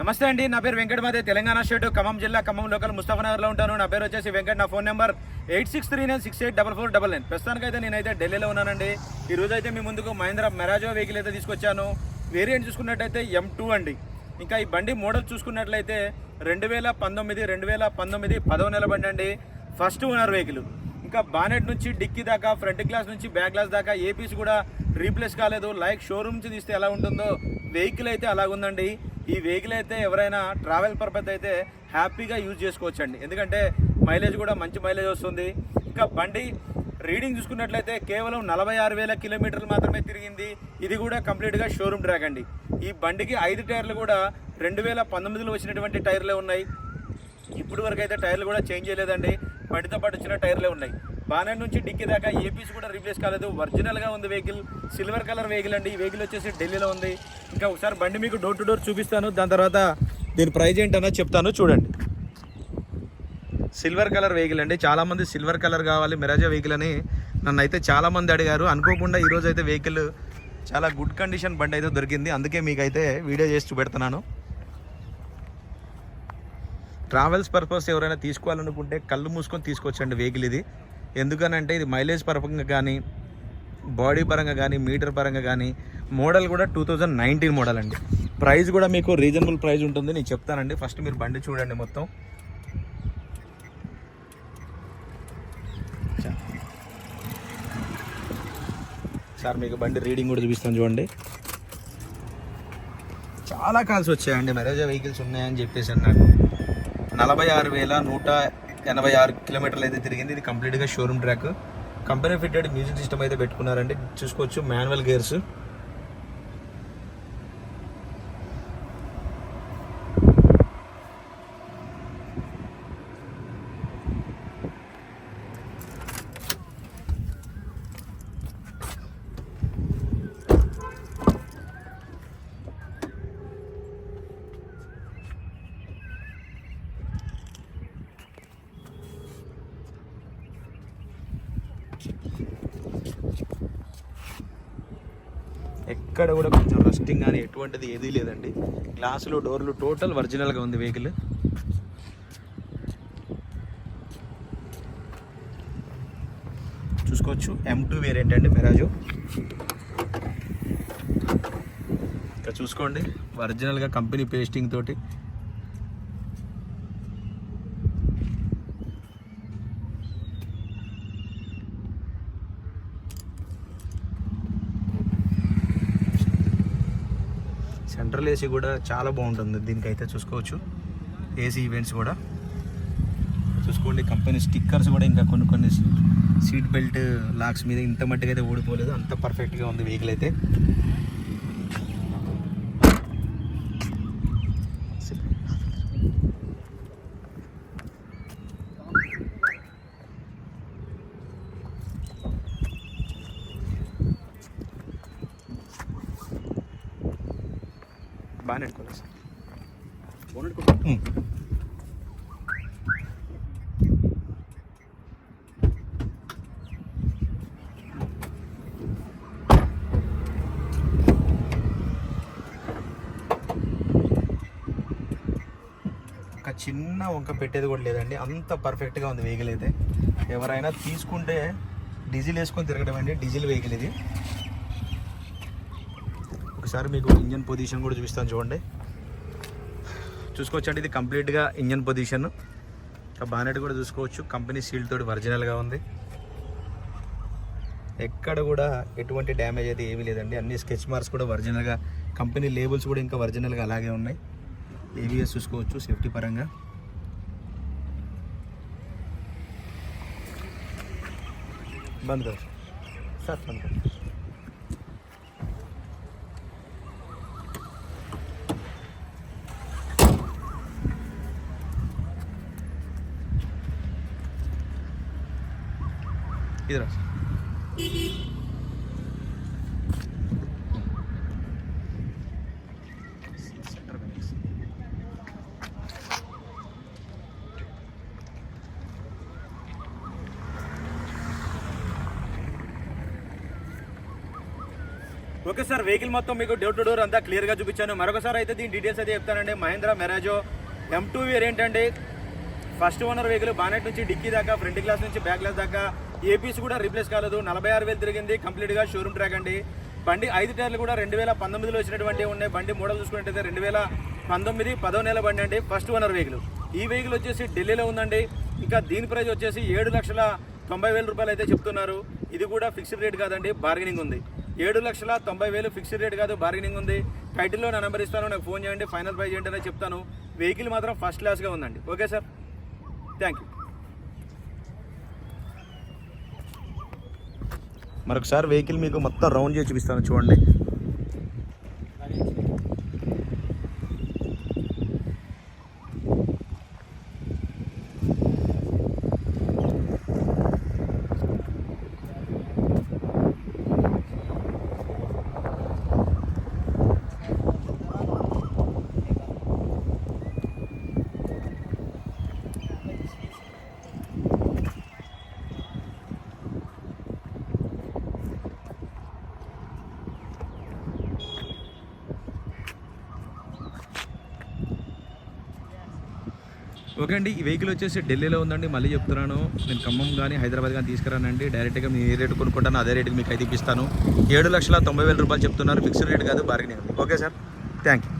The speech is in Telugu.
నమస్తే అండి నా పేరు వెంకట మాదే తెలంగాణ స్టేట్ ఖమ్మం జిల్లా ఖమ్మం లోకల్ ముస్తఫానగర్లో ఉంటాను. నా పేరు వచ్చేసి వెంకట్ నా phone number eight six three nine six eight double four double nine ప్రస్తుతానికైతే నేనైతే ఢిల్లీలో ఉన్నానండి. ఈ రోజు అయితే మీ ముందుకు మహేంద్ర మెరాజో వెహికల్ అయితే తీసుకొచ్చాను. వేరియంట్ చూసుకున్నట్టయితే ఎం టూ అండి. ఇంకా ఈ బండి మోడల్ చూసుకున్నట్లయితే రెండు వేల పంతొమ్మిది రెండు వేల పంతొమ్మిది పదవ నెల బండి అండి. ఫస్ట్ ఓనర్ వెహికల్ ఇంకా బానెట్ నుంచి డిక్కీ దాకా ఫ్రంట్ గ్లాస్ నుంచి బ్యాక్ గ్లాస్ దాకా ఏ పీస్ కూడా రీప్లేస్ కాలేదు. లైక్ షోరూమ్ నుంచి తీస్తే ఎలా ఉంటుందో వెహికల్ అయితే అలాగుందండి. ఈ వెహికల్ అయితే ఎవరైనా ట్రావెల్ పర్పస్ అయితే హ్యాపీగా యూజ్ చేసుకోవచ్చండి. ఎందుకంటే మైలేజ్ కూడా మంచి మైలేజ్ వస్తుంది. ఇంకా బండి రీడింగ్ చూసుకున్నట్లయితే కేవలం నలభై ఆరు వేల కిలోమీటర్లు మాత్రమే తిరిగింది. ఇది కూడా కంప్లీట్గా షోరూమ్ ట్రాక్ అండి. ఈ బండికి ఐదు టైర్లు కూడా రెండు వేల పంతొమ్మిదిలో వచ్చినటువంటి టైర్లే ఉన్నాయి. ఇప్పుడు వరకు అయితే టైర్లు కూడా చేంజ్ చేయలేదండి. బండితో పాటు వచ్చిన టైర్లే ఉన్నాయి. బానెట్ నుంచి డిక్కీ దాకా ఏ పీస్ కూడా రీప్లేస్ కాలేదు. ఒరిజినల్గా ఉంది వెహికల్ సిల్వర్ కలర్ వెహికల్ అండి. ఈ వెహికల్ వచ్చేసి ఢిల్లీలో ఉంది. ఇంకా ఒకసారి బండి మీకు డోర్ టు డోర్ చూపిస్తాను. దాని తర్వాత దీని ప్రైజ్ ఏంటన్నా చెప్తాను చూడండి. సిల్వర్ కలర్ వెహికల్ అండి. చాలామంది సిల్వర్ కలర్ కావాలి మిరాజా వెహికల్ అని నన్ను అయితే చాలామంది అడిగారు. అనుకోకుండా ఈరోజు అయితే వెహికల్ చాలా గుడ్ కండిషన్ బండి అయితే దొరికింది. అందుకే మీకైతే వీడియో చేసి చూపెడుతున్నాను. ట్రావెల్స్ పర్పస్ ఎవరైనా తీసుకోవాలనుకుంటే కళ్ళు మూసుకొని తీసుకొచ్చండి వెహికల్ ఇది. ఎందుకనంటే ఇది మైలేజ్ పరంగా కానీ బాడీ పరంగా కానీ మీటర్ పరంగా కానీ మోడల్ కూడా టూ థౌజండ్ నైన్టీన్ మోడల్ అండి. ప్రైస్ కూడా మీకు రీజనబుల్ ప్రైస్ ఉంటుంది నేను చెప్తానండి. ఫస్ట్ మీరు బండి చూడండి మొత్తం. సార్ మీకు బండి రీడింగ్ కూడా చూపిస్తాను చూడండి. చాలా కాల్స్ వచ్చాయండి. మెరేజా వెహికల్స్ ఉన్నాయని చెప్పేసి అన్నాడు నలభై ఆరు వేల నూట ఎనభై ఆరు కిలోమీటర్లు అయితే తిరిగింది. ఇది కంప్లీట్గా showroom track company fitted music system అయితే పెట్టుకున్నారండి చూసుకోవచ్చు. మాన్యువల్ గేర్స్ ఎక్కడ కూడా కొంచెం రస్టింగ్ కానీ ఎటువంటిది ఏదీ లేదండి. గ్లాసులు డోర్లు టోటల్ ఒరిజినల్గా ఉంది వెహికల్ చూసుకోవచ్చు. ఎం టూ వేరియంట్ అండి మెరాజు ఇక్కడ చూసుకోండి. ఒరిజినల్గా కంపెనీ పేస్టింగ్ తోటి సెంట్రల్ ఏసీ కూడా చాలా బాగుంటుంది. దీనికైతే చూసుకోవచ్చు. ఏసీ ఈవెంట్స్ కూడా. చూసుకోండి కంపెనీ స్టిక్కర్స్ కూడా ఇంకా కొన్ని కొన్ని సీట్ బెల్ట్ లాక్స్ మీద ఇంత మట్టిగా అయితే ఊడిపోలేదు. అంత పర్ఫెక్ట్గా ఉంది వెహికల్ అయితే. బాగానే అనుకోలేదు సార్. ఒక చిన్న వంక పెట్టేది కూడా లేదండి. అంత పర్ఫెక్ట్గా ఉంది వెహికల్ అయితే. ఎవరైనా తీసుకుంటే డీజిల్ వేసుకొని తిరగడం అండి డీజిల్ వెహికల్ ఇది. ఒకసారి మీకు ఇంజన్ పొజిషన్ కూడా చూపిస్తాను చూడండి. చూసుకోవచ్చండి ఇది కంప్లీట్గా ఇంజన్ పొజిషన్. బానెట్ కూడా చూసుకోవచ్చు. కంపెనీ సీల్ తోటి ఒరిజినల్గా ఉంది. ఎక్కడ కూడా ఎటువంటి డ్యామేజ్ అయితే ఏమీ లేదండి. అన్ని స్కెచ్ మార్క్స్ కూడా ఒరిజినల్గా కంపెనీ లేబుల్స్ కూడా ఇంకా ఒరిజినల్గా అలాగే ఉన్నాయి. ఏవిఎస్ చూసుకోవచ్చు సేఫ్టీ పరంగా. బంద్. సార్ బంద్. ఇది ఓకే సార్ వెహికల్ మొత్తం మీకు డోర్ టు డోర్ అంతా క్లియర్గా చూపించాను. మరొకసారి అయితే దీని డీటెయిల్స్ అయితే చెప్తానండి. Mahindra Marazzo M two variant first owner vehicle bonnet నుంచి డిక్కీ దాకా ఫ్రంట్ గ్లాస్ నుంచి బ్యాక్ గ్లాస్ దాకా. ఏపీస్ కూడా రీప్లేస్ కాలేదు. నలభై ఆరు వేలు తిరిగింది. కంప్లీట్గా షోరూమ్ ట్రాక్ అండి. బండి ఐదు టైర్లు కూడా రెండు వేల పంతొమ్మిదిలో వచ్చినటువంటి ఉన్నాయి. బండి మోడల్ చూసుకున్నట్టయితే రెండు వేల పంతొమ్మిది పదో నెల బండి అండి. ఫస్ట్ ఓనర్ వెహికల్ ఈ వెహికల్ వచ్చేసి ఢిల్లీలో ఉందండి. ఇంకా దీని ప్రైస్ వచ్చేసి ఏడు లక్షల తొంభై వేల రూపాయలు అయితే చెప్తున్నారు. ఇది కూడా ఫిక్స్డ్ రేట్ కాదండి. బార్గెనింగ్ ఉంది. ఏడు లక్షల తొంభై వేలు ఫిక్స్డ్ రేట్ కాదు. బార్గెనింగ్ ఉంది. టైటిల్లో నా నెంబర్ ఇస్తాను. నాకు ఫోన్ చేయండి. ఫైనల్ ప్రైజ్ ఏంటనే చెప్తాను. వెహికల్ మాత్రం ఫస్ట్ క్లాస్గా ఉందండి. ఓకే సార్ థ్యాంక్ యూ మరొకసారి వెహికల్ మీకు మొత్తం రౌండ్ చేసి చూపిస్తాను. చూడండి. ఓకే అండి ఈ వెహికల్ వచ్చేసి ఢిల్లీలో ఉందండి మళ్ళీ చెప్తున్నాను. నేను ఖమ్మం కానీ హైదరాబాద్ కానీ తీసుకురానండి. డైరెక్ట్గా మీ ఏ రేటు కొనుక్కుంటాను అదే రేటుకి మీకు అయితే ఇప్పిస్తాను. ఏడు లక్షల తొంభై వేల రూపాయలు చెప్తున్నారు ఫిక్స్డ్ రేట్ కాదు bargaining okay sir thank you